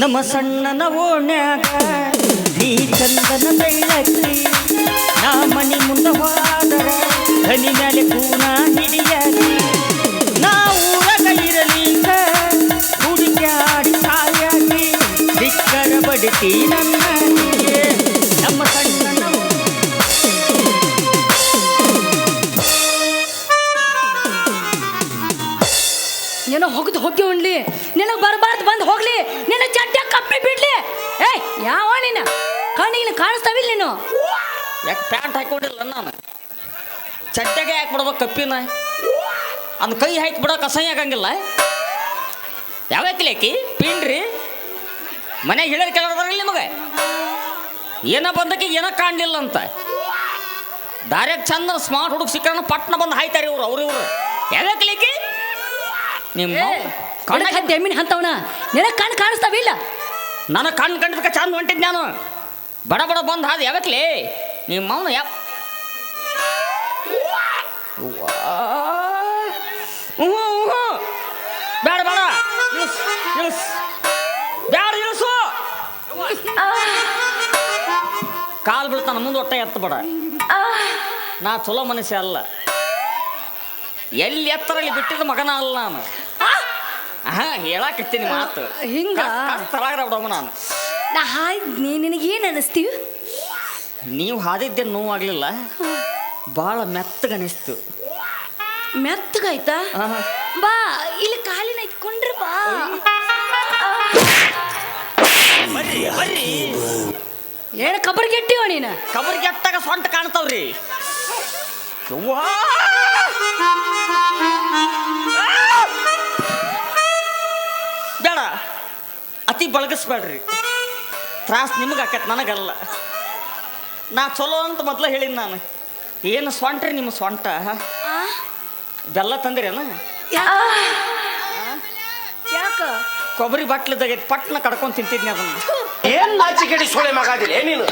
ನಮ್ಮ ಸಣ್ಣನ ಓಣ್ಯಾಗ, ನೀ ಚಂದನ ಬೆಳ್ಳಕ್ಕಿ ನಾ ಮನಿ ಮುಂದವಾದರ ಹನಿ ಮ್ಯಾಲೆ ಕೂನ ಹಿಡಿಯಾಗಿ. ನಾ ಊರಾಗ ಇರಲಿಂಗ, ಹುಡುಕ್ಯಾಡಿ ಸಾಯಾಗಿ, ಬಿಕ್ಕರ ಬಡಿತಿ ನನ್ನ. ಏನೋ ಹೊಗ್ದು ಹೋಗಿ ಉಣ್ಲಿ. ನಿನಗೆ ಬರಬಾರ್ದು ಬಂದು ಹೋಗ್ಲಿ. ನಿನ್ನ ಚಡ್ಡ ಕಪ್ಪಿ ಬಿಡ್ಲಿ. ಏಯ್, ಯಾವ ನೀನು? ಕಣ್ಣಿಗೆ ಕಾಣಿಸ್ತಾವಿಲ್ಲ ನೀನು? ಯಾಕೆ ಪ್ಯಾಂಟ್ ಹಾಕೊಂಡಿಲ್ಲ ನಾನು? ಚಡ್ಡೆಗೆ ಯಾಕೆ ಬಿಡ್ಬೇಕು ಕಪ್ಪಿನ? ಅದು ಕೈ ಹಾಕಿ ಬಿಡೋಕೆ ಅಸಹ್ಯ ಆಗಂಗಿಲ್ಲ. ಯಾವಕ್ಕಿಲೇಕಿ ಪಿಂಡ್ರಿ? ಮನೆಗೆ ಹೇಳಿದ ಕೆಲವರಲ್ಲಿ ನಿಮಗೆ? ಏನೋ ಬಂದಕ್ಕೆ ಏನೋ ಕಾಣಲಿಲ್ಲ ಅಂತ. ದಾರ್ಯಾಗ ಚಂದ ಸ್ಮಾರ್ಟ್ ಹುಡುಗ ಸಿಕ್ಕ ಪಟ್ನ ಬಂದು ಹಾಯ್ತಾರೆ ಇವ್ರು, ಅವ್ರು ಇವ್ರು. ಯಾವಕ್ಕಿಲೇಕಿ ನಿಮ್ಮ ಕಣ್ಣ ಕಣ್ಣ ಎಮ್ಮಿನ ಹಂತವನ? ನಿನಗೆ ಕಣ್ಣು ಕಾಣಿಸ್ತಾವಿಲ್ಲ ನನ್ನ ಕಣ್ಣು ಕಂಡದಕ್ಕೆ ಚಂದ ಹೊಂಟಿದ್ ನಾನು. ಬಡ ಬಡ ಬಂದು ಹಾದು ಯಾವಕ್ಲಿ? ನಿಮ್ಮ ಅವನು ಯಾವ ಬೇಡ ಬೇಡ ಬೇಡ ಇಳಿಸು ಕಾಲು ಬೀಳ್ತಾನ ಮುಂದೆ ಹೊಟ್ಟೆ ಎತ್ತ ಬೇಡ. ನಾ ಚಲೋ ಮನುಷ್ಯ ಅಲ್ಲ. ಎಲ್ಲಿ ಎತ್ತರಲ್ಲಿ ಬಿಟ್ಟಿದ ಮಗನ ಅಲ್ಲ ನಾನು. ಹಾ ಹೇಳಾಕತ್ತೀನಿ ಮಾತು. ಹಿಂಗ? ಬಿಡೋಮ ನಾನು. ನಾ ನೀ ನಿನಗೇನು ಅನಿಸ್ತೀವಿ ನೀವು ಹಾದಿದ್ದೆ ನೋವಾಗ್ಲಿಲ್ಲ. ಭಾಳ ಮೆತ್ತಗನಿಸ್ತು. ಮೆತ್ತಗಾಯ್ತಾ. ಬಾ ಇಲ್ಲಿ ಕಾಲಿನ ಇಟ್ಕೊಂಡ್ರಿ ಬಾ. ಏನು ಕಬರ್ ಗೆಟ್ಟಿವ ನೀನು? ಕಬರ್ ಗೆಟ್ಟಾಗ ಸೊಂಟ ಕಾಣ್ತಾವ್ರಿ. ಅತಿ ಬಳಗಿಸ್ಬೇಡ್ರಿ. ತ್ರಾಸ್ ನಿಮಗೆ ಆಕತ್ ನನಗಲ್ಲ. ನಾ ಚಲೋ ಅಂತ ಮೊದಲು ಹೇಳಿನಿ ನಾನು. ಏನು ಸ್ವಂಟ್ರಿ ನಿಮ್ಮ ಸೊಂಟ ಬೆಲ್ಲ ತಂದಿರೇನ? ಯಾಕ? ಕೊಬ್ಬರಿ ಬಾಟ್ಲಿದಾಗ ಪಟ್ನ ಕಡ್ಕೊಂಡು ತಿಂತಿದ್ನಿ ಅದನ್ನ. ಏನ್ ನಾಚಿಕೆಡಿ ಸೋಳೆ ಮಗಾದಿಲ್ಲ ನೀನು?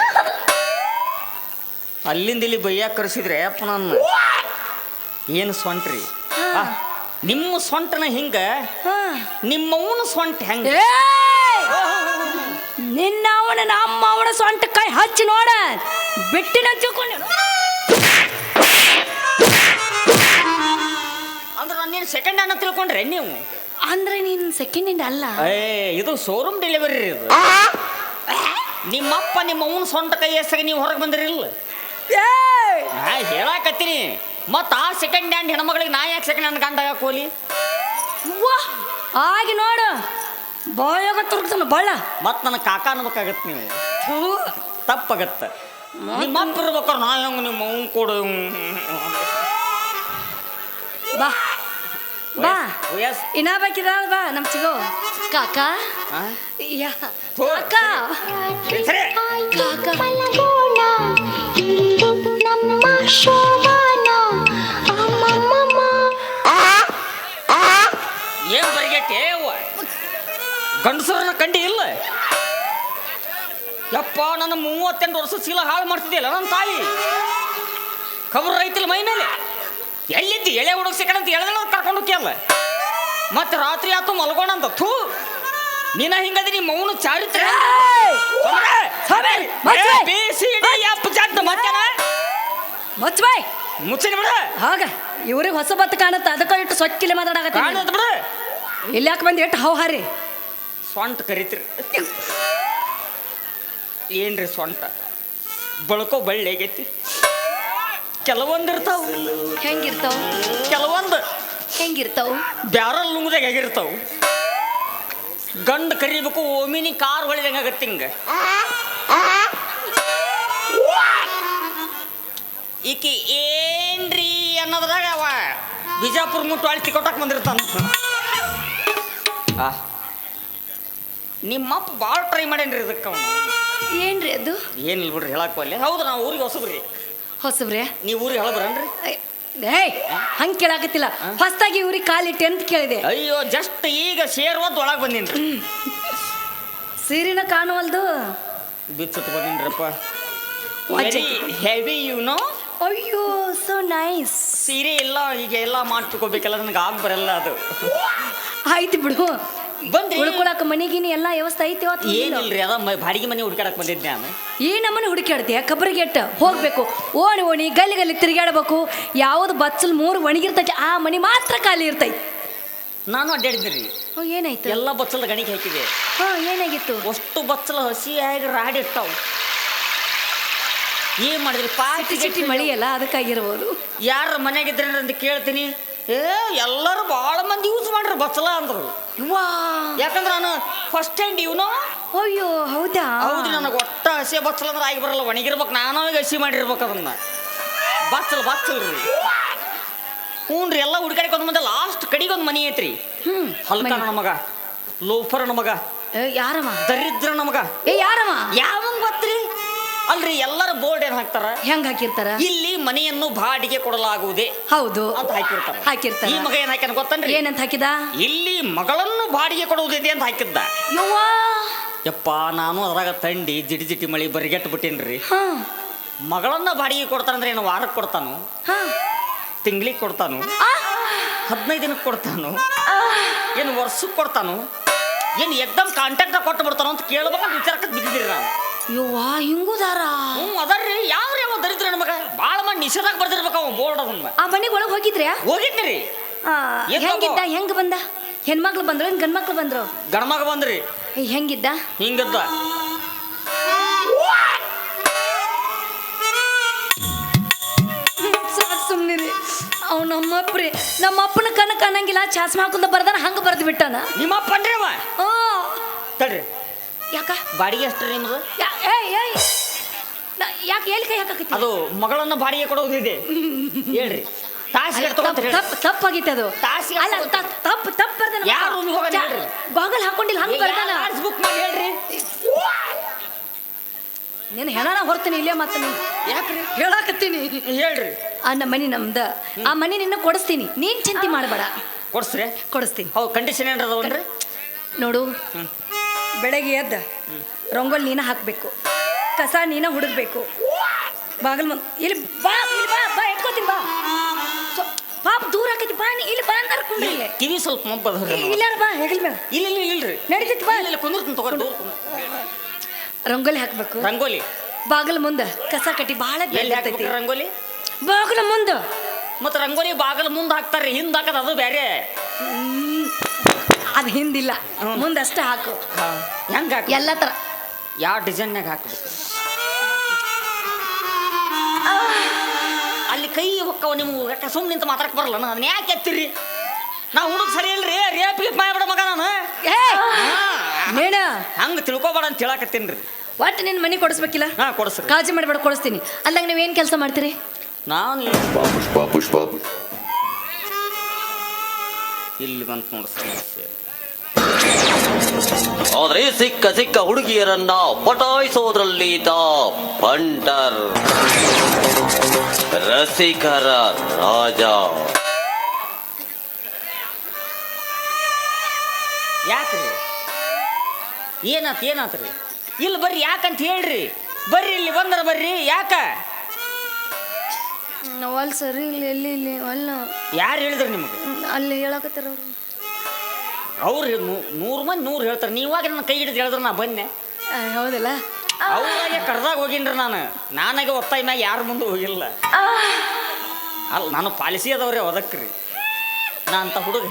ಅಲ್ಲಿಂದ ಇಲ್ಲಿ ಬೈಯಾಕ ಕರೆಸಿದ್ರೆ ಅಪ್ಪ ನನ್ನ. ಏನು ಸೊಂಟ್ರಿ ನಿಮ್ಮ ಸೊಂಟನ ಹಿಂಗ ನಿಮ್ಮವನು ನಿಮ್ಮವನ ಸೊಂಟ ಹೆಂಗ? ಸೊಂಟ ಕೈ ಹಚ್ಚಿ ನೋಡ. ಬಿಟ್ಟಿನ ಹಚ್ಚಿಕೊಂಡು. ಅಂದ್ರೆ ನೀನು ಸೆಕೆಂಡ್ ಹ್ಯಾಂಡ್ ಅಂತ ತಿಳ್ಕೊಂಡ್ರೆ ನೀವು? ಅಂದ್ರೆ ನೀನ್ ಸೆಕೆಂಡ್ ಹ್ಯಾಂಡ್ ಅಲ್ಲ. ಏ ಇದು ಶೋರೂಮ್ ಡೆಲಿವರಿ ಇದು. ನಿಮ್ಮಪ್ಪ ನಿಮ್ಮ ಅವನ ಸೊಂಟ ಕೈ ಎಸ್ಸಾಗ ನೀವು ಹೊರಗೆ ಬಂದಿರಿಲ್ಲ. ಏಯ್! ನಾ ಹೇಳಾಕತ್ತೀನಿ. ಮತ್ತು ಆ ಸೆಕೆಂಡ್ ಹ್ಯಾಂಡ್ ಹೆಣ್ಮಗಳಿಗೆ ನಾ ಯಾಕೆ ಸೆಕೆಂಡ್ ಹ್ಯಾಂಡ್ ಗಂಡ ಕೋಲಿ ಆಗಿ ನೋಡು. ಬಾಯಾಗ ತುರ್ಕ್ತಾನ ಬಳ್ಳ. ಮತ್ತು ನನ್ನ ಕಾಕ ಅನ್ಬೇಕಾಗತ್ತೆ ನೀವು. ತಪ್ಪಾಗತ್ತೆ. ನಿಮ್ಮ ಅಪ್ಪ ಇರ್ಬೇಕಾರೆ ನಾ ಹೆಂಗೆ ನಿಮ್ಮ ಅವ್ನು ಕೊಡು ಬಾ. ಬಾ. ವಯಸ್ ಇನ್ನ ಬೇಕಿದ ಬಾ ನಮ್ ಚಿಗೋ. ಕಾಕಾ? ಯಾ. ಕಾಕ. ಸರಿ. ಕಾಕ. ಮಲಗೋಣ ಇಂದು ನಮ್ಮ ಶೋಭಾನ ಅಮ್ಮಮ್ಮಮ್ಮ ಏನ್ ಬರ್ಗೆಟ್ಟೆ ಗಂಡಸರನ್ನ ಕಂಡಿ ಇಲ್ಲ? ಯಪ್ಪ ನನ್ನ ಮೂವತ್ತೆಂಟು ವರ್ಷ ಚೀಲ ಹಾಳು ಮಾಡ್ತಿದ್ದಿಲ್ಲ ನನ್ನ ತಾಯಿ? ಕಬ್ರು ರೈತಿಲ್ಲ ಮೈ ಮೇಲೆ ಎಲ್ಲಿದ್ದಿ? ಎಳೆ ಹುಡುಗ ಸಿಕ್ಕಂತ ಎಳೆದ ಕರ್ಕೊಂಡು ಕೇಳ ಮತ್ತೆ ರಾತ್ರಿ ಆತು ಮಲ್ಗೋಣ ಅಂತ ಥೂ! ನೀನ ಹಿಂಗದಿ ನಿಮ್ಮ ಮೌನ ಚಾರಿತ್ರ ಮುಚ್ಚಿನ ಬಿಡ. ಹಾಗ ಇವ್ರಿಗೆ ಹೊಸ ಬತ್ತ ಕಾಣುತ್ತ ಅದಕ್ಕ ಇಟ್ಟು ಸೊಕ್ಕಿಲೆ ಮಾತಾಡಕತ್ತ ಬಿಡ. ಇಲ್ಲಿ ಯಾಕೆ ಬಂದು? ಇಟ್ಟು ಹೌ ಹಾರಿ ಸೊಂಟ ಕರಿತ್ರಿ. ಏನ್ರಿ ಸೊಂಟ ಬಳಕೋ ಬಳ್ಳಿ ಆಗೈತಿ. ಕೆಲವೊಂದು ಇರ್ತಾವ ಹೆಂಗಿರ್ತಾವ? ಕೆಲವೊಂದು ಹೆಂಗಿರ್ತಾವ? ಬ್ಯಾರಲ್ ನುಂಗ್ದಾಗ ಆಗಿರ್ತಾವ ಗಂಡು ಕರಿಬೇಕು ಓಮಿನಿ ಕಾರ್ ಹೊಳಿದಂಗ ಆಗತ್ತೆ ಹಿಂಗ. ಈಕಿ ಏನ್ರಿ ಅನ್ನೋದ್ರಾಗ ಅವ? ಬಿಜಾಪುರ ಮುಟ್ಟು ಅಳ್ತಿ ಕೊಟ್ಟಕ್ ಬಂದಿರ್ತಾನ. ನಿಮ್ಮಪ್ಪ ಭಾಳ ಟ್ರೈ ಮಾಡೇನ್ರಿ ಇದಕ್ಕೆ ಅವನು. ಏನ್ರಿ ಅದು? ಏನಿಲ್ಲ ಬಿಡ್ರಿ ಹೇಳಕ್ ಒಲ್ಲೆ ಹೌದು ನಾವು ಊರಿಗೆ ಹೊಸಬ್ರಿ. ಹೊಸಬ್ರೆ? ನೀವು ಊರಿಗೆ ಹೇಳಬ್ರನ್ರಿ? ಏಯ್ ಹಂಗೆ ಕೇಳಾಕತ್ತಿಲ್ಲ. ಹೊಸ್ತಾಗಿ ಊರಿಗೆ ಕಾಲಿಟ್ಟೆ ಅಂತ ಕೇಳಿದೆ. ಅಯ್ಯೋ ಜಸ್ಟ್ ಈಗ ಸೇರ್ವದ್ ಒಳಗೆ ಬಂದೀನಿ ಸೀರಿನ ಕಾಣುವಲ್ದು ಬಿಚ್ಚತ್ ಬಂದಿನ್ರಪ್ಪ. ವೆರಿ ಹೆವಿ ಯು ನೋ ಅಯ್ಯೋ ಸೋ ನೈಸ್ ಸೀರೆ ಎಲ್ಲ ಈಗ ಎಲ್ಲ ಮಾಡ್ತಿಕೋಬೇಕಲ್ಲ ನನಗೆ ಆಗ ಬರಲ್ಲ ಅದು. ಆಯ್ತು ಬಿಡು. ಬಂದ್ರಿ ಉಳ್ಕೊಳಕ್ ಮನಿಗಿನಿ ಎಲ್ಲ ವ್ಯವಸ್ಥೆ ಐತಿ ಇಲ್ಲ? ಏನಿಲ್ರಿ ಅದ ಮ- ಬಾಡಿಗೆ ಮನೆ ಹುಡ್ಕಾಡಕ್ ಬಂದಿದ್ದೆ ನಾನು. ಈ ನಮ್ಮನೆ ಹುಡುಕಾಡ್ತೀಯ ಕಬ್ರಿಗೆಟ್ಟ ಹೋಗ್ಬೇಕು. ಓಣಿ ಓಣಿ ಗಲ್ಲಿ ಗಲ್ಲಿ ತಿರುಗಾಡ್ಬೇಕು ಯಾವ್ದು ಬಚ್ಚಲ್ ಮೂರು ಒಣಗಿರ್ತೈತಿ ಆ ಮನಿ ಮಾತ್ರ ಖಾಲಿ ಇರ್ತೈತಿ. ನಾನು ಅಡ್ಡಾಡಿದ್ರಿ. ಓ ಏನಾಯ್ತು? ಎಲ್ಲ ಬಚ್ಚಲ ಗಣಿಗೆ ಹಾಕಿದೆ. ಹಾ ಏನಾಗಿತ್ತು? ಅಷ್ಟು ಬಚ್ಚಲ ಹಸಿಯಾಗಿ ರಾಡಿ ಇರ್ತಾವ ಏನ್ ಮಾಡಿದ್ರಿ? ಪಾಟಿ ಸಿಟಿ ಮಳಿ ಅಲ್ಲ ಅದಕ್ಕಾಗಿರ್ಬೋದು. ಯಾರ ಮನೆಗಿದ್ರೆ ಅಂತ ಕೇಳ್ತೀನಿ. ಏ ಎಲ್ಲರೂ ಭಾಳ ಮಂದಿ ಯೂಸ್ ಮಾಡ್ರಿ ಬಚ್ಚಲ ಅಂದ್ರು. ವಾ. ಯಾಕಂದ್ರೆ ನಾನು ಫಸ್ಟ್ ಹ್ಯಾಂಡ್ ಇವನು. ಅಯ್ಯೋ ಹೌದಾ? ಹೌದು ನನಗೆ ಒಟ್ಟ ಹಸಿ ಬಚ್ಚಲ ಅಂದ್ರೆ ಆಗಿ ಬರಲ್ಲ ಒಣಗಿರ್ಬೇಕು ನಾನು ಈಗ ಹಸಿ ಮಾಡಿರ್ಬೇಕು ಅದನ್ನ. ಬಚ್ಚಲ್ ಬಚ್ಚಲ್ರಿ ಹ್ಞೂ ರೀ ಎಲ್ಲ ಒಂದು ಮಂದಿ ಲಾಸ್ಟ್ ಕಡೆಗೆ ಒಂದು ಮನೆ ಐತ್ರಿ. ಹ್ಮ್ ಹಲ್ಕ ನನ್ನ ಮಗ ಲೋಫರ್ ನನ್ನ ಮಗ ಏ, ಯಾರಮ್ಮ ದರಿದ್ರ ನಮಗ. ಮಗ ಏ ಯಾರಮ್ಮ ಯಾವಂಗ ಗೊತ್ತ್ರಿ? ಅಲ್ರಿ ಎಲ್ಲರ ಬೋರ್ಡ್ ಏನ್ ಹಾಕ್ತಾರ? ಹೆಂಗ್ ಹಾಕಿರ್ತಾರ? ಇಲ್ಲಿ ಮನೆಯನ್ನು ಬಾಡಿಗೆ ಕೊಡಲಾಗುವುದೇ? ಹೌದು. ಅಂತ ಹಾಕಿರ್ತಾರ. ಹಾಕಿರ್ತಾರ. ಈ ಮಗ ಏನ್ ಹಾಕ್ಯಾನ ಗೊತ್ತನ್ರಿ? ಏನಂತ ಹಾಕಿದ? ಇಲ್ಲಿ ಮಗಳನ್ನು ಬಾಡಿಗೆ ಕೊಡುವುದಿದೆ ಅಂತ ಹಾಕಿದ್ದ. ಯವ್ವಾ! ಯಪ್ಪ ನಾನು ಅದ್ರಾಗ ತಂಡಿ ಜಿಟಿ ಜಿಟಿ ಮಳಿ ಬರಿಗೆಟ್ಟು ಬಿಟ್ಟೇನ್ರಿ ಮಗಳನ್ನ ಬಾಡಿಗೆ ಕೊಡ್ತಾನಂದ್ರೆ ಏನು ವಾರಕ್ಕೆ ಕೊಡ್ತಾನು? ಹಾ. ತಿಂಗ್ಳಿಗೆ ಕೊಡ್ತಾನು? ಹದಿನೈದು ದಿನಕ್ಕೆ ಕೊಡ್ತಾನು? ಏನು ವರ್ಷಕ್ಕೆ ಕೊಡ್ತಾನು? ಏನು ಎಕ್ದಮ್ ಕಾಂಟ್ಯಾಕ್ಟ್ ಕೊಟ್ಟು ಬಿಡ್ತಾನೋ ಅಂತ ಕೇಳ್ಬೇಕಂತ ವಿಚಾರಕ್ಕೆ ಬಿದ್ದಿದ್ದೀರಿ ನಾನು. ಯವ್ವಾ ಹಿಂಗುದಾರ ಹ್ಞೂ ಅದರ್ರಿ. ಯಾವ ಅವ ದರಿದ್ರ ನನ್ನ ಮಗ ಭಾಳ ಮಂದಿ ನಿಷೇಧಾಗ ಬರ್ದಿರ್ಬೇಕು ಅವ ಬೋರ್ಡ್ ಅದನ್ನ. ಆ ಮನೆಗೆ ಒಳಗೆ ಹೋಗಿದ್ರ್ಯಾ? ಹೋಗಿದ್ನಿ ರೀ ಎದ್ದು ಹೆಂಗಿದ್ದ? ಹೆಂಗ್ ಬಂದ? ಹೆಣ್ಮಕ್ಳು ಬಂದ್ರು ಏನ್ ಗಂಡ್ಮಕ್ಳು ಬಂದ್ರು? ಗಣಮಗ ಬಂದ್ರಿ. ಏ, ಹೆಂಗಿದ್ದ? ಹಿಂಗದ್ದ. ಅವ ನಮ್ಮ ಅವ್ ನಮ್ಮ ಅಪ್ಪನ ಕಣ್ಣ ಕಾಣಂಗಿಲ್ಲ ಚಾಸ್ಮ ಹಾಕೊಂಡ ಬರ್ದಾನ ಹಂಗ ಬರ್ದು ಬಿಟ್ಟಾನ. ನಿಮ್ಮ ಅಪ್ಪನ್ರಿ ಅವ ತಡ್ರಿ. ಯಾಕ? ಬಾಡಿಗೆ ಎಷ್ಟು ನಿಮ್ದು ಯಾಕೆ ಎಲ್ಲಿ ಕೈ ಹಾಕಕತ್ತಿ? ಅದು ಮಗಳನ್ನ ಬಾಡಿಗೆ ಕೊಡೋದಿದೆ ಹೇಳ್ರಿ. ತಾಸಿಗೆ ತಪ್ಪಾಗಿತ್ತು ಅದು. ತಾಸಿಗೆ ಅಲ್ಲ ತಪ್ಪು ತಪ್ಪು ಯಾರು ಚಾ- ಹೇಳ್ರಿ? ಬಾಗಲ್ ಹಾಕೊಂಡಿಲ್ಲ ಹಂಗ ಬರ್ದಾನ? ಬುಕ್ ಮಾಡಿ ಹೇಳ್ರಿ. ನೀನು ಹೆಣನ ಹೊರ್ತೀನಿ ಇಲ್ಲೇ ಮತ್ತೆ ನೀನು ಯಾಕ್ರಿ? ಹೇಳಾಕತ್ತೀನಿ. ಹೇಳ್ರಿ. ಆ ನಮ್ಮ ಮನಿ ನಮ್ದ. ಆ ಮನಿ ನಿನ್ನ ಕೊಡಿಸ್ತೀನಿ. ನೀನ್ ಚಿಂತೆ ಮಾಡಬೇಡ. ಕೊಡ್ಸ್ರಿ. ಕೊಡಿಸ್ತೀನಿ. ಹೌದು ಕಂಡೀಷನ್ ಏನ್ರ ನೋಡು. ಬೆಳಗ್ಗೆ ಎದ್ದ ರಂಗೋಲಿ ನೀನ ಹಾಕ್ಬೇಕು ಕಸ ನೀನ ಹುಡುಗ್ಬೇಕು ಬಾಗಲ್ ಮುಂದೆ ಇಲ್ಲಿ ಬಾ ಇಲ್ಲಿ ಬಾ ಬಾ ಎತ್ಕೋತೀನಿ ಬಾ. ಬಾ ಪಾಪ ದೂರ ಆಕೈತಿ ಬಾ ನೀ ಇಲ್ಲಿ ಬಾ ಅಂದ್ರೆ ಕುಂಡ್ರಿ ಕಿವಿ ಸ್ವಲ್ಪ ಮೊಬ್ಬದ್ರಿ ಇಲ್ಲಾರ ಬಾ ಹೆಗಲ್ ಮೇಲೆ. ಇಲ್ಲ ಇಲ್ಲ ಇಲ್ರಿ. ನಡೀತೈತಿ ಬಾ. ಇಲ್ಲ ಕುಂದಿರ್ತೀನಿ ಕುಂದ್ರ. ರಂಗೋಲಿ ಹಾಕ್ಬೇಕು. ರಂಗೋಲಿ. ಬಾಗಲ್ ಮುಂದೆ ಕಸ ಕಟ್ಟಿ ಬಹಳ ಬೆಲೆ ಹಾಕ್ಬೇಕು ರಂಗೋಲಿ? ಬಾಗಲ ಮುಂದೆ. ಮತ್ತೆ ರಂಗೋಲಿ ಬಾಗಲ ಮುಂದೆ ಹಾಕ್ತಾರೆ ಹಿಂದೆ ಹಾಕದ ಅದು ಬೇರೆ ಅದು ಹಿಂದಿಲ್ಲ. ಮುಂದಷ್ಟೇ ಹಾಕು. ಹೆಂಗ ಹಾಕಿ ಎಲ್ಲ ತರ. ಯಾವ ಡಿಸೈನ್ಯಾಗ ಹಾಕಬೇಕು? ಅಲ್ಲಿ ಕೈ ಹೊಕ್ಕವ ನಿಮ್ಗೆ ಸುಮ್ಮನೆ ನಿಂತ ಮಾತಾಡಕ್ಕೆ ಬರಲ್ಲ. ನಾನು ಅದನ್ನ ಯಾಕೆ ಎತ್ತಿರಿ? ನಾ ಹುಡುಗ ಸರಿ ಇಲ್ರಿ. ರೇಪ್ ಗಿಪ್ ಮಾಡ್ಬೇಡ ಮಗ ನಾನು. ಏ! ನೇಣ ಹಂಗೆ ತಿಳ್ಕೊಬೇಡ ಅಂತ ಹೇಳಕತ್ತೀನಿ ಒಟ್ಟು ನಿನ್ನ ಮನೆ ಕೊಡಿಸ್ಬೇಕಿಲ್ಲ? ಹಾಂ ಕೊಡಿಸ್ರಿ. ಕಾಳಜಿ ಮಾಡಬೇಡ ಕೊಡಿಸ್ತೀನಿ. ಅಲ್ಲಾಗ ನೀವೇನು ಕೆಲಸ ಮಾಡ್ತೀರಿ? ನಾನು ಪುಷ್ಪ ಪುಷ್ಪ ಇಲ್ಲಿ ಬಂತು ನೋಡಿ ಸಮಸ್ಯೆ ಆದ್ರೆ ಸಿಕ್ಕ ಸಿಕ್ಕ ಹುಡುಗಿಯರನ್ನ ಪಟಾಯಿಸೋದ್ರಲ್ಲಿ ದ ಪಂಟರ್. ರಸಿಕರ ರಾಜ. ಯಾಕ್ರಿ? ಏನಾತ್ ರೀ? ಇಲ್ಲಿ ಬರ್ರಿ ಯಾಕಂತ ಹೇಳ್ರಿ? ಬರ್ರಿ ಇಲ್ಲಿ ಬಂದ್ರ ಬರ್ರಿ ಯಾಕ? ಸರಿ ಇಲ್ಲಿ ಎಲ್ಲಿ ಇಲ್ಲಿ ಅಲ್ಲ. ಯಾರು ಹೇಳಿದ್ರಿ ನಿಮ್ಗೆ? ಅಲ್ಲಿ ಹೇಳಕತ್ತಾರ ಅವ್ರು. ಅವ್ರು ನೂರು ಮಂದಿ ನೂರು ಹೇಳ್ತಾರೆ. ನೀವಾಗ ನನ್ನ ಕೈ ಹಿಡಿದು ಹೇಳಿದ್ರೆ ನಾ ಬನ್ನೆ. ಹೌದಿಲ್ಲ? ಅವ್ರಾಗೆ ಕರ್ದಾಗ ಹೋಗಿನ್ರಿ ನಾನು. ನಾನಾಗೆ ಒತ್ತಾಯ ಮ್ಯಾಗ ಯಾರ ಮುಂದೆ ಹೋಗಿಲ್ಲ. ಅಲ್ಲ ನಾನು ಪಾಲಿಸಿ ಅದವ್ರೆ ಒದಕ್ರಿ. ನಾ ಅಂತ ಹುಡುಗ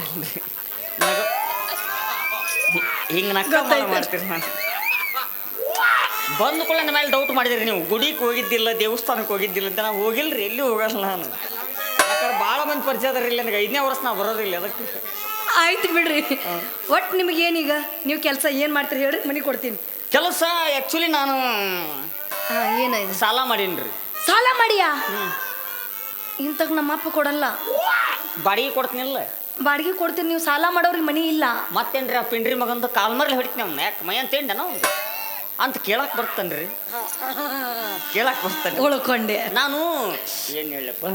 ಹಿಂಗೆ ನಕ್ಕ ಮಾಡ್ತೀರಿ ನಾನು. ಬಂದ ಕೂಡ ನನ್ನ ಮೇಲೆ ಡೌಟ್ ಮಾಡಿದಿರಿ ನೀವು. ಗುಡಿಗೆ ಹೋಗಿದ್ದಿಲ್ಲ ದೇವಸ್ಥಾನಕ್ಕೆ ಹೋಗಿದ್ದಿಲ್ಲ ಅಂತ ನಾವು ಹೋಗಿಲ್ರಿ. ಎಲ್ಲಿ ಹೋಗಲ್ಲ ನಾನು. ಯಾಕಂದ್ರೆ ಭಾಳ ಮಂದಿ ಪರಿಚಯ ಅದಾರ ಇಲ್ಲಿ. ನನಗೆ ಐದನೇ ವರ್ಷ ನಾವು ಬರೋದಿಲ್ಲ. ಅದಕ್ಕೆ ಆಯ್ತು ಬಿಡ್ರಿ. ಒಟ್ಟು ನಿಮಗೆ ಏನೀಗ? ನೀವು ಕೆಲಸ ಏನು ಮಾಡ್ತೀರಿ ಹೇಳಿ ಮನೆ ಕೊಡ್ತೀನಿ. ಕೆಲಸ ಆ್ಯಕ್ಚುಲಿ ನಾನು ಹಾಂ ಏನಾಯ್ತು ಸಾಲ ಮಾಡೀನಿ ಸಾಲ ಮಾಡಿಯಾ? ಇಂತಕ್ ನಮ್ಮ ಅಪ್ಪ ಕೊಡಲ್ಲ. ಬಾಡಿಗೆ ಕೊಡ್ತೀನಿಲ್ಲ ಬಾಡಿಗೆ ಕೊಡ್ತೀನಿ ನೀವು ಸಾಲ ಮಾಡೋರಿಗೆ ಮನಿ ಇಲ್ಲ. ಮತ್ತೇನ್ರಿ ಆ ಪಿಂಡ್ರಿ ಮಗಂದು ಕಾಲ್ ಮರ್ಲಿ ಹೊಡಿತೀನಿ ಅವ್ನ. ಯಾಕೆ ಮೈ ಅಂತ ನಾವು ಅಂತ ಕೇಳಕ್ ಬರ್ತಾನ್ರಿ. ಕೇಳಕ್ ಬರ್ತಾನೆ ಉಳ್ಕೊಂಡೆ. ನಾನು ಏನು ಹೇಳಪ್ಪ?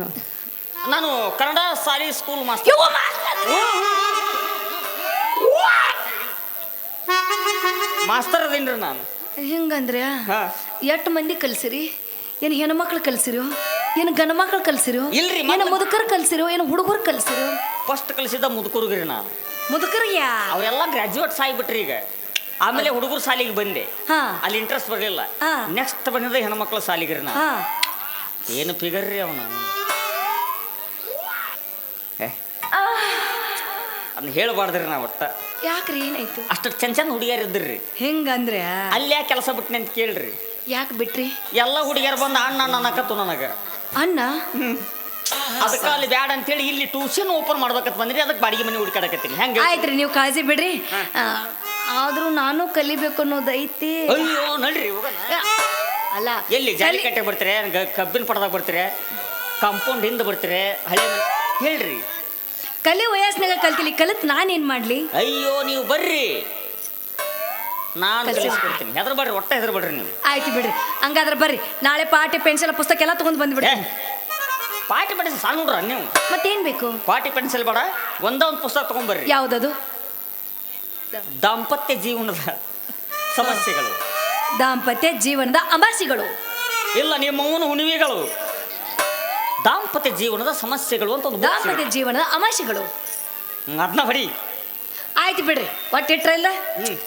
ನಾನು Kannada sorry school master master ಅದೇನ್ರಿ ನಾನು? ಹಿಂಗಂದ್ರೆ ಹಾ. ಎಷ್ಟು ಮಂದಿ ಕಲ್ಸಿರಿ? ಏನು ಹೆಣ್ಮಕ್ಳು ಕಲ್ಸಿರು? ಏನು ಗಂಡು ಮಕ್ಳು ಕಲ್ಸಿರು? ಇಲ್ರಿ, ಏನು ಮೊದ್ಲು- ಮುದುಕರು ಕಲ್ಸಿರೋ? ಏನು ಹುಡುಗರು ಕಲ್ಸಿರು? ಫಸ್ಟ್ ಕಲಿಸಿದ ಮುದುಕುರುಗ್ರಿ ನಾನು. ಮುದುಕರಿಗೆ ಅವರೆಲ್ಲ ಗ್ರಾಜುಯೇಟ್ ಸಾಯ್ಬಿಟ್ರಿ ಈಗ. ಆಮೇಲೆ ಹುಡುಗರು ಸಾಲಿಗೆ ಬಂದೆ. ಹಾ. ಅಲ್ಲಿ ಇಂಟ್ರೆಸ್ಟ್ ಬರಲಿಲ್ಲ. ಹಾ. ನೆಕ್ಸ್ಟ್ ಬಂದಿದ್ದ ಹೆಣ್ಮಕ್ಳ ಸಾಲಿಗ್ರಿ ನಾ ಹಾ. ಏನು ಫಿಗರ್ ರೀ ಅವನು? ಅದನ್ನ ಹೇಳಬಾರ್ದ್ರಿ ನಾ ಒಟ್ಟ. ಯಾಕ್ರಿ ಏನಾಯ್ತು? ಅಷ್ಟು ಚಂದ ಚಂದ ಹುಡುಗಿಯರ್ ಇದ್ರಿ ಹೆಂಗಂದ್ರೆ? ಅಲ್ಲೇ ಕೆಲಸ ಬಿಟ್ನೆ ಅಂತ ಕೇಳ್ರಿ. ಯಾಕೆ ಬಿಟ್ರಿ? ಎಲ್ಲ ಹುಡುಗಿಯರು ಬಂದು ಅಣ್ಣ ಅನ್ನಕತ್ತು ನನಗೆ. ಅಣ್ಣ? ಅದಕ್ಕೆ ಅಲ್ಲಿ ಬ್ಯಾಡ ಅಂತೇಳಿ ಇಲ್ಲಿ ಟ್ಯೂಷನ್ ಓಪನ್ ಮಾಡ್ಬೇಕಂತ ಬಂದ್ರಿ ಅದಕ್ಕೆ ಬಾಡಿಗೆ ಮನೆ ಹುಡುಕಾಡಕತ್ತೀನಿ. ಹೆಂಗೆ ಆಯ್ತ್ರಿ ನೀವು ಕಾಳಜಿ ಬಿಡ್ರಿ. ಆದ್ರೂ ನಾನು ಕಲಿಬೇಕು ಅನ್ನೋದು ಐತಿ. ಅಯ್ಯೋ ನಡ್ರಿ. ಅಲ್ಲ ಎಲ್ಲಿ ಜಾಲಿಕಟ್ಟೆ ಬರ್ತೀರಿ? ಗ- ಕಬ್ಬಿನ ಪಡದಾಗ ಬರ್ತೀರಿ? ಕಾಂಪೌಂಡ್ ಹಿಂದೆ ಬರ್ತೀರಿ? ಹಳೆ ಹೇಳ್ರಿ. ಕಲಿ ವಯಸ್ಸಿನಾಗ ಕಲ್ತಿಲಿ ಕಲಿತ್ ನಾನೇನ್ ಮಾಡ್ಲಿ? ಅಯ್ಯೋ ನೀವು ಬರ್ರಿ. ನಾನು ಕಲ್ಸಿ- ಕಲಿಸ್ಕೊಡ್ತೀನಿ. ಹೆದ್ರ ಬಡ್ರಿ ಒಟ್ಟ ಹೆದ್ರ ಬರ್ರಿ ನೀವು. ಆಯ್ತು ಬಿಡ್ರಿ. ಹಂಗಾದ್ರೆ ಬರ್ರಿ. ನಾಳೆ ಪಾಠ ಪೆನ್ಸಿಲ್ ಪುಸ್ತಕ ಎಲ್ಲ ತಗೊಂಡ್ ಬಂದ್ಬಿಡ್ರಿ ಏ, ಪಾಟಿ ಪೆನ್ಸಿಲ್ ಸಾಲ ನೋಡ್ರ ನೀವು ಮತ್ತೇನ್ ಬೇಕು? ಪಾಟಿ ಪೆನ್ಸಿಲ್ ಬೇಡ ಒಂದ ಒಂದು ಪುಸ್ತಕ ತಗೊಂಡ್ಬರ್ರಿ ಯಾವ್ದದು? ದಾಂಪತ್ಯ ಜೀವನದ ಸಮಸ್ಯೆಗಳು. ದಾಂಪತ್ಯ ಜೀವನದ ಅಮಾಸಿಗಳು ಇಲ್ಲ ನಿಮ್ಮ ಹುಣವಿಗಳು ಹುಣಿವೆಗಳು. ದಾಂಪತ್ಯ ಜೀವನದ ಸಮಸ್ಯೆಗಳು ಅಂತ ಒಂದು ದಾಂಪತ್ಯ ಜೀವನದ ಅಮಾಶೆಗಳು. ಅದನ್ನ ಬಡಿ. ಆಯ್ತು ಬಿಡ್ರಿ ಒಟ್ಟು ಇಟ್ರ ಇಲ್ಲ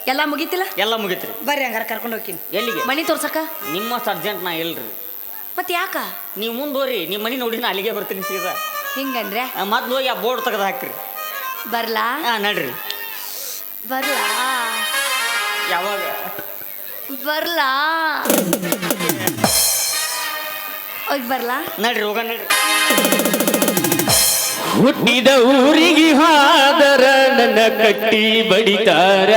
ಎಲ್ಲ ಮುಗೀತಿಲ್ಲ? ಎಲ್ಲ ಮುಗಿತ್ರಿ. ಬರ್ರಿ ಹಂಗಾರ ಕರ್ಕೊಂಡು ಹೋಗ್ತೀನಿ. ಎಲ್ಲಿಗೆ? ಮನಿ ತೋರ್ಸಕ ನಿಮ್ಮ ಅರ್ಜೆಂಟ್ ನಾ ಇಲ್ರಿ. ಮತ್ತೆ ಯಾಕ? ನೀವು ಮುಂದುವರಿ ನಿಮ್ಮ ಮನೆ ನೋಡಿ ನಾ ಅಲ್ಲಿಗೆ ಬರ್ತೀನಿ ಸೀದಾ. ಹಿಂಗಂದ್ರೆ? ಮೊದ್ಲು ಹೋಗಿ ಆ ಬೋರ್ಡ್ ತೆಗೆದು ಹಾಕ್ರಿ. ಬರ್ಲಾ? ಹಾ ನಡ್ರಿ. ಬರ್ಲಾ? ಯಾವಾಗ? ಬರ್ಲಾ? ಹೋಗಿ ಬರ್ಲಾ? ನಡ್ರಿ ಹೋಗ ನಡ್ರಿ. ಹುಟ್ಟಿದ ಊರಿಗೆ ಹಾದರ ನನ್ನ ಕಟ್ಟಿ ಬಡಿತಾರ.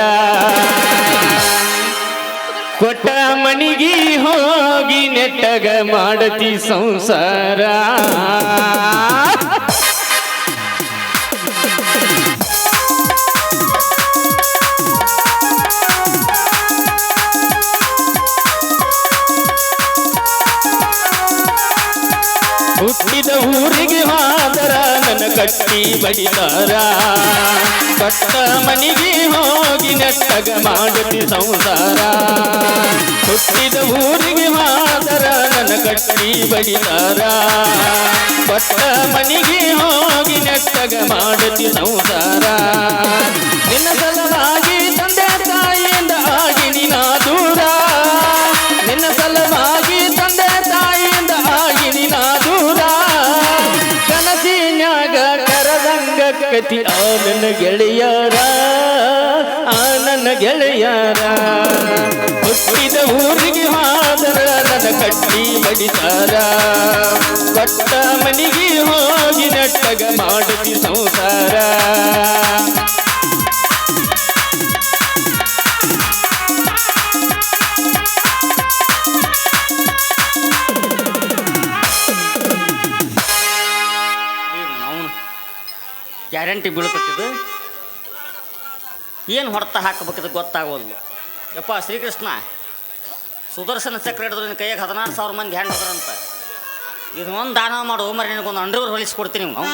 ಕೊಟ್ಟ ಮನಿಗೆ ಹೋಗಿ ನೆಟ್ಟಗ ಮಾಡತಿ ಸಂಸಾರ. ಕಟ್ಟಿ ಬಡಿತಾರ. ಕಟ್ಟ ಮನಿಗೆ ಹೋಗಿ ನೆಟ್ಟಗ ಮಾಡತಿ ಸಂಸಾರ. ಹುಟ್ಟಿದ ಊರಿಗೆ ಮಾದರ ನನ್ನ ಕಟ್ಟಿ ಬಡಿತಾರ. ಕಟ್ಟ ಮನಿಗೆ ಹೋಗಿ ನೆಟ್ಟಗ ಮಾಡತಿ ಸಂಸಾರ. ನಿನ್ನ ಸಲವಾಗಿ ತಂದೆ ತಾಯಿಯಿಂದ ಆಗಿ ನಿನ್ನ ದೂರ. ನಿನ್ನ ಸಲವಾಗಿ ಕತಿ, ಆ ಗೆಳೆಯರ ಆ ಗೆಳೆಯರ. ಹುಟ್ಟಿದ ಊರಿಗೆ ಹಾದರ ನನ್ನ ಕಟ್ಟಿ ಬಡಿತಾರ ಕೊಟ್ಟ ಮನೆಗೆ ಹೋಗಿ ನಟ್ಟಗ ಮಾಡತಿ ಸಂಸಾರ. ಗ್ಯಾರಂಟಿ ಬೀಳ್ಕೊತಿದ್ದು ಏನು ಹೊಡೆತ ಹಾಕಬೇಕಿದ್ದು ಗೊತ್ತಾಗೋದು ಯಪ್ಪ, ಶ್ರೀಕೃಷ್ಣ, ಸುದರ್ಶನ ಚಕ್ರ ಹಿಡಿದ್ರೆ ನಿನ್ನ ಕೈಯಾಗ ಹದಿನಾರು ಸಾವಿರ ಮಂದಿ ಹ್ಯಾಂಡ್ ಅಂತ. ಇದು ಒಂದು ದಾನ ಮಾಡು ಮರಿ ನಿನಗೊಂದು ಅಂಡರ್ವೇರ್ ಹೊಲಿಸ್ಕೊಡ್ತೀನಿ ಅವ್ನು